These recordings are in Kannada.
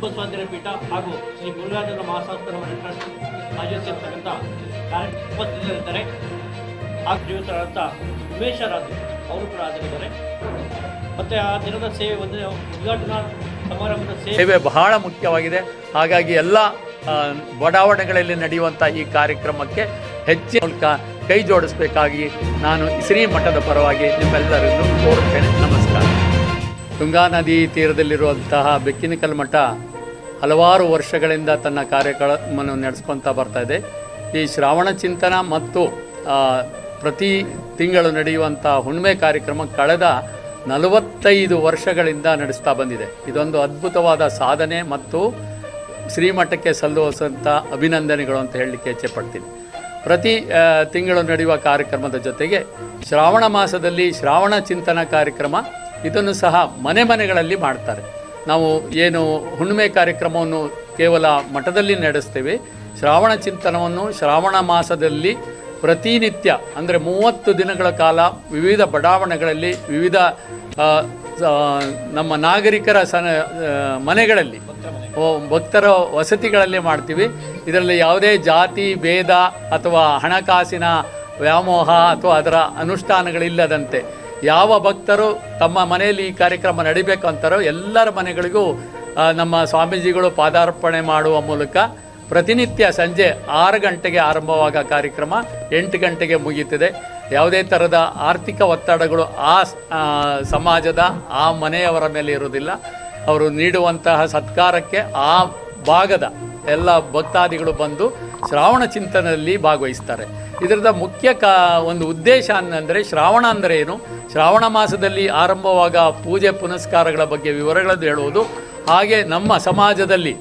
ಸುಬ್ಬಸ್ವಾಮಿಯರ ಪೀಠ ಹಾಗೂ ಶ್ರೀ ಮುರುಘಾನಂದ ಮಹಾಸಂಸ್ಥಾನ ಆಯೋಜಿಸಿರ್ತಕ್ಕಂಥ ಟ್ರಸ್ಟ್ ಮಾಜಿ ಅಧ್ಯಕ್ಷರಾದಂಥ ಕಾರ್ಯ ಉಪಸ್ಥಿತರಿದ್ದಾರೆ. ಹಾಗೂ ಜೀವಿತರಾದಂಥ ಉಮೇಶ ರಾಜು ಅವರು ಕೂಡ ಹಾಜರಿದ್ದಾರೆ. ಮತ್ತು ಆ ದಿನದ ಸೇವೆ ಒಂದು ಉದ್ಘಾಟನಾ ಸಮಾರಂಭದ ಸೇವೆ. ಬಹಳ ಮುಖ್ಯವಾಗಿದೆ. ಹಾಗಾಗಿ ಎಲ್ಲ ಬಡಾವಣೆಗಳಲ್ಲಿ ನಡೆಯುವಂಥ ಈ ಕಾರ್ಯಕ್ರಮಕ್ಕೆ ಹೆಚ್ಚಿನ ಮೂಲಕ ಕೈ ಜೋಡಿಸಬೇಕಾಗಿ ನಾನು ಶ್ರೀ ಮಠದ ಪರವಾಗಿ ನಿಮ್ಮೆಲ್ಲರನ್ನು ಕೋರುತ್ತೇನೆ. ನಮಸ್ಕಾರ. ತುಂಗಾ ನದಿ ತೀರದಲ್ಲಿರುವಂತಹ ಬೆಕ್ಕಿನಕಲ್ ಮಠ ಹಲವಾರು ವರ್ಷಗಳಿಂದ ತನ್ನ ಕಾರ್ಯಕ್ರಮವನ್ನು ನಡೆಸ್ಕೊತಾ ಬರ್ತಾ ಇದೆ. ಈ ಶ್ರಾವಣ ಚಿಂತನ ಮತ್ತು ಪ್ರತಿ ತಿಂಗಳು ನಡೆಯುವಂಥ ಹುಣ್ಣಿಮೆ ಕಾರ್ಯಕ್ರಮ ಕಳೆದ ನಲವತ್ತೈದು ವರ್ಷಗಳಿಂದ ನಡೆಸ್ತಾ ಬಂದಿದೆ. ಇದೊಂದು ಅದ್ಭುತವಾದ ಸಾಧನೆ ಮತ್ತು ಶ್ರೀಮಠಕ್ಕೆ ಸಲ್ಲುವಂಥ ಅಭಿನಂದನೆಗಳು ಅಂತ ಹೇಳಲಿಕ್ಕೆ ಇಚ್ಛೆಪಡ್ತೀನಿ ಪ್ರತಿ ತಿಂಗಳು ನಡೆಯುವ ಕಾರ್ಯಕ್ರಮದ ಜೊತೆಗೆ ಶ್ರಾವಣ ಮಾಸದಲ್ಲಿ ಶ್ರಾವಣ ಚಿಂತನ ಕಾರ್ಯಕ್ರಮ ಇದನ್ನು ಸಹ ಮನೆ ಮನೆಗಳಲ್ಲಿ ಮಾಡ್ತಾರೆ. ನಾವು ಏನು ಹುಣ್ಣಿಮೆ ಕಾರ್ಯಕ್ರಮವನ್ನು ಕೇವಲ ಮಠದಲ್ಲಿ ನಡೆಸ್ತೇವೆ. ಶ್ರಾವಣ ಚಿಂತನವನ್ನು ಶ್ರಾವಣ ಮಾಸದಲ್ಲಿ ಪ್ರತಿನಿತ್ಯ, ಅಂದರೆ ಮೂವತ್ತು ದಿನಗಳ ಕಾಲ ವಿವಿಧ ಬಡಾವಣೆಗಳಲ್ಲಿ ವಿವಿಧ ನಮ್ಮ ನಾಗರಿಕರ ಸನ ಮನೆಗಳಲ್ಲಿ ಭಕ್ತರ ವಸತಿಗಳಲ್ಲಿ ಮಾಡ್ತೀವಿ. ಇದರಲ್ಲಿ ಯಾವುದೇ ಜಾತಿ, ಭೇದ ಅಥವಾ ಹಣಕಾಸಿನ ವ್ಯಾಮೋಹ ಅಥವಾ ಅದರ ಅನುಷ್ಠಾನಗಳಿಲ್ಲದಂತೆ. ಯಾವ ಭಕ್ತರು ತಮ್ಮ ಮನೆಯಲ್ಲಿ ಈ ಕಾರ್ಯಕ್ರಮ ನಡಿಬೇಕು ಅಂತಾರೋ ಎಲ್ಲರ ಮನೆಗಳಿಗೂ ನಮ್ಮ ಸ್ವಾಮೀಜಿಗಳು ಪಾದಾರ್ಪಣೆ ಮಾಡುವ ಮೂಲಕ ಪ್ರತಿನಿತ್ಯ ಸಂಜೆ ಆರು ಗಂಟೆಗೆ ಆರಂಭವಾಗ ಕಾರ್ಯಕ್ರಮ ಎಂಟು ಗಂಟೆಗೆ ಮುಗಿಯುತ್ತದೆ. ಯಾವುದೇ ಥರದ ಆರ್ಥಿಕ ಒತ್ತಡಗಳು ಆ, ಸಮಾಜದ, ಆ ಮನೆಯವರ ಮೇಲೆ ಇರುವುದಿಲ್ಲ. ಅವರು ನೀಡುವಂತಹ ಸತ್ಕಾರಕ್ಕೆ ಆ ಭಾಗದ ಎಲ್ಲ ಭಕ್ತಾದಿಗಳು ಬಂದು ಶ್ರಾವಣ ಚಿಂತನೆಯಲ್ಲಿ ಭಾಗವಹಿಸ್ತಾರೆ. ಇದರದ ಮುಖ್ಯ ಕಾ, ಒಂದು ಉದ್ದೇಶ ಅಂದರೆ ಶ್ರಾವಣ ಅಂದರೆ ಏನು? ಶ್ರಾವಣ ಮಾಸದಲ್ಲಿ ಆರಂಭವಾಗ ಪೂಜೆ ಪುನಸ್ಕಾರಗಳ ಬಗ್ಗೆ ವಿವರಗಳನ್ನು ಹೇಳುವುದು. ಹಾಗೆ ನಮ್ಮ ಸಮಾಜದಲ್ಲಿ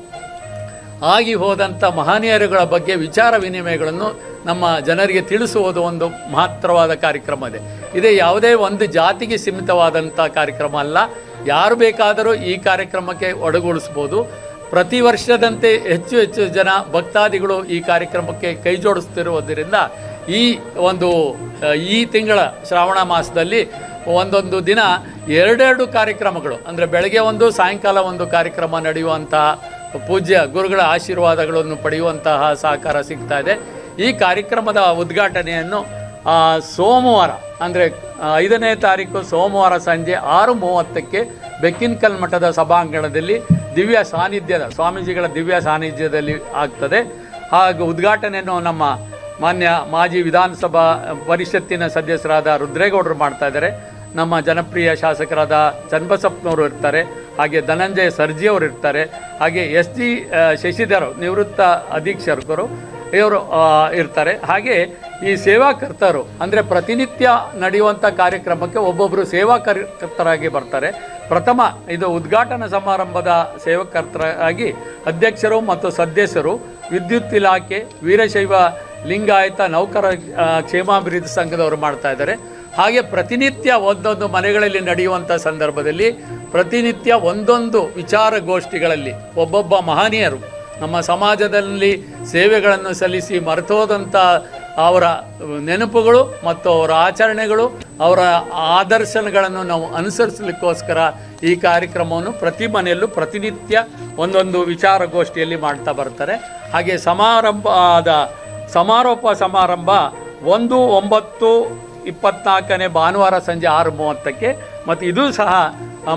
ಆಗಿ ಹೋದಂಥ ಮಹನೀಯರುಗಳ ಬಗ್ಗೆ ವಿಚಾರ ವಿನಿಮಯಗಳನ್ನು ನಮ್ಮ ಜನರಿಗೆ ತಿಳಿಸುವುದು ಒಂದು ಮಹತ್ತರವಾದ ಕಾರ್ಯಕ್ರಮ ಇದೆ. ಇದೇ ಯಾವುದೇ ಒಂದು ಜಾತಿಗೆ ಸೀಮಿತವಾದಂಥ ಕಾರ್ಯಕ್ರಮ ಅಲ್ಲ. ಯಾರು ಬೇಕಾದರೂ ಈ ಕಾರ್ಯಕ್ರಮಕ್ಕೆ ಒಳಗೊಳಿಸ್ಬೋದು ಪ್ರತಿ ವರ್ಷದಂತೆ ಹೆಚ್ಚು ಹೆಚ್ಚು ಜನ ಭಕ್ತಾದಿಗಳು ಈ ಕಾರ್ಯಕ್ರಮಕ್ಕೆ ಕೈ ಜೋಡಿಸ್ತಿರುವುದರಿಂದ ಈ ಒಂದು ಈ ತಿಂಗಳ ಶ್ರಾವಣ ಮಾಸದಲ್ಲಿ ಒಂದೊಂದು ದಿನ ಎರಡೆರಡು ಕಾರ್ಯಕ್ರಮಗಳು, ಅಂದರೆ ಬೆಳಗ್ಗೆ ಒಂದು, ಸಾಯಂಕಾಲ ಒಂದು ಕಾರ್ಯಕ್ರಮ ನಡೆಯುವಂತಹ ಪೂಜ್ಯ ಗುರುಗಳ ಆಶೀರ್ವಾದಗಳನ್ನು ಪಡೆಯುವಂತಹ ಸಹಕಾರ ಸಿಗ್ತಾ ಇದೆ. ಈ ಕಾರ್ಯಕ್ರಮದ ಉದ್ಘಾಟನೆಯನ್ನು ಸೋಮವಾರ, ಅಂದರೆ ಐದನೇ ತಾರೀಕು ಸೋಮವಾರ ಸಂಜೆ ಆರು ಮೂವತ್ತಕ್ಕೆ ಬೆಕ್ಕಿನಕಲ್ ಮಠದ ಸಭಾಂಗಣದಲ್ಲಿ ದಿವ್ಯ ಸಾನ್ನಿಧ್ಯದ, ಸ್ವಾಮೀಜಿಗಳ ದಿವ್ಯ ಸಾನ್ನಿಧ್ಯದಲ್ಲಿ ಆಗ್ತದೆ. ಹಾಗೂ ಉದ್ಘಾಟನೆಯನ್ನು ನಮ್ಮ ಮಾನ್ಯ ಮಾಜಿ ವಿಧಾನಸಭಾ ಪರಿಷತ್ತಿನ ಸದಸ್ಯರಾದ ರುದ್ರೇಗೌಡರು ಮಾಡ್ತಾ ಇದ್ದಾರೆ. ನಮ್ಮ ಜನಪ್ರಿಯ ಶಾಸಕರಾದ ಚನ್ನಬಸಪ್ಪನವರು ಇರ್ತಾರೆ, ಹಾಗೆ ಧನಂಜಯ ಸರ್ಜಿಯವರು ಇರ್ತಾರೆ, ಹಾಗೆ ಎಸ್ ಜಿ ಶಶಿಧರ್ ನಿವೃತ್ತ ಅಧೀಕ್ಷಕರು ಇವರು ಇರ್ತಾರೆ. ಹಾಗೆ ಈ ಸೇವಾಕರ್ತರು, ಅಂದರೆ ಪ್ರತಿನಿತ್ಯ ನಡೆಯುವಂಥ ಕಾರ್ಯಕ್ರಮಕ್ಕೆ ಒಬ್ಬೊಬ್ಬರು ಸೇವಾಕರ್ತರಾಗಿ ಬರ್ತಾರೆ. ಪ್ರಥಮ, ಇದು ಉದ್ಘಾಟನಾ ಸಮಾರಂಭದ ಸೇವಕರ್ತರಾಗಿ ಅಧ್ಯಕ್ಷರು ಮತ್ತು ಸದಸ್ಯರು, ವಿದ್ಯುತ್ ಇಲಾಖೆ, ವೀರಶೈವ ಲಿಂಗಾಯತ ನೌಕರ ಕ್ಷೇಮಾಭಿವೃದ್ಧಿ ಸಂಘದವರು ಮಾಡ್ತಾ ಇದ್ದಾರೆ. ಹಾಗೆ ಪ್ರತಿನಿತ್ಯ ಒಂದೊಂದು ಮನೆಗಳಲ್ಲಿ ನಡೆಯುವಂಥ ಸಂದರ್ಭದಲ್ಲಿ ಪ್ರತಿನಿತ್ಯ ಒಂದೊಂದು ವಿಚಾರಗೋಷ್ಠಿಗಳಲ್ಲಿ ಒಬ್ಬೊಬ್ಬ ಮಹನೀಯರು ನಮ್ಮ ಸಮಾಜದಲ್ಲಿ ಸೇವೆಗಳನ್ನು ಸಲ್ಲಿಸಿ ಮರೆತೋದಂಥ ಅವರ ನೆನಪುಗಳು ಮತ್ತು ಅವರ ಆಚರಣೆಗಳು, ಅವರ ಆದರ್ಶನಗಳನ್ನು ನಾವು ಅನುಸರಿಸಲಿಕ್ಕೋಸ್ಕರ ಈ ಕಾರ್ಯಕ್ರಮವನ್ನು ಪ್ರತಿ ಮನೆಯಲ್ಲೂ ಪ್ರತಿನಿತ್ಯ ಒಂದೊಂದು ವಿಚಾರಗೋಷ್ಠಿಯಲ್ಲಿ ಮಾಡ್ತಾ ಬರ್ತಾರೆ. ಹಾಗೆ ಸಮಾರಂಭದ ಸಮಾರೋಪ ಸಮಾರಂಭ ಒಂದು ಒಂಬತ್ತು ಇಪ್ಪತ್ನಾಲ್ಕನೇ ಭಾನುವಾರ ಸಂಜೆ ಆರು ಮೂವತ್ತಕ್ಕೆ ಮತ್ತು ಇದು ಸಹ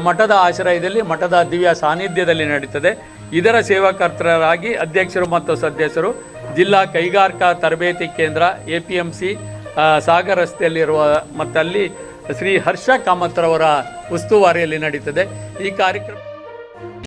ಮಠದ ಆಶ್ರಯದಲ್ಲಿ, ಮಠದ ದಿವ್ಯ ಸಾನ್ನಿಧ್ಯದಲ್ಲಿ ನಡೀತದೆ. ಇದರ ಸೇವಾಕರ್ತರಾಗಿ ಅಧ್ಯಕ್ಷರು ಮತ್ತು ಸದಸ್ಯರು ಜಿಲ್ಲಾ ಕೈಗಾರಿಕಾ ತರಬೇತಿ ಕೇಂದ್ರ A P M C Sagara ರಸ್ತೆಯಲ್ಲಿರುವ ಮತ್ತಲ್ಲಿ ಶ್ರೀ ಹರ್ಷ ಕಾಮತ್ರವರ ಉಸ್ತುವಾರಿಯಲ್ಲಿ ನಡೀತದೆ. ಈ ಕಾರ್ಯಕ್ರಮ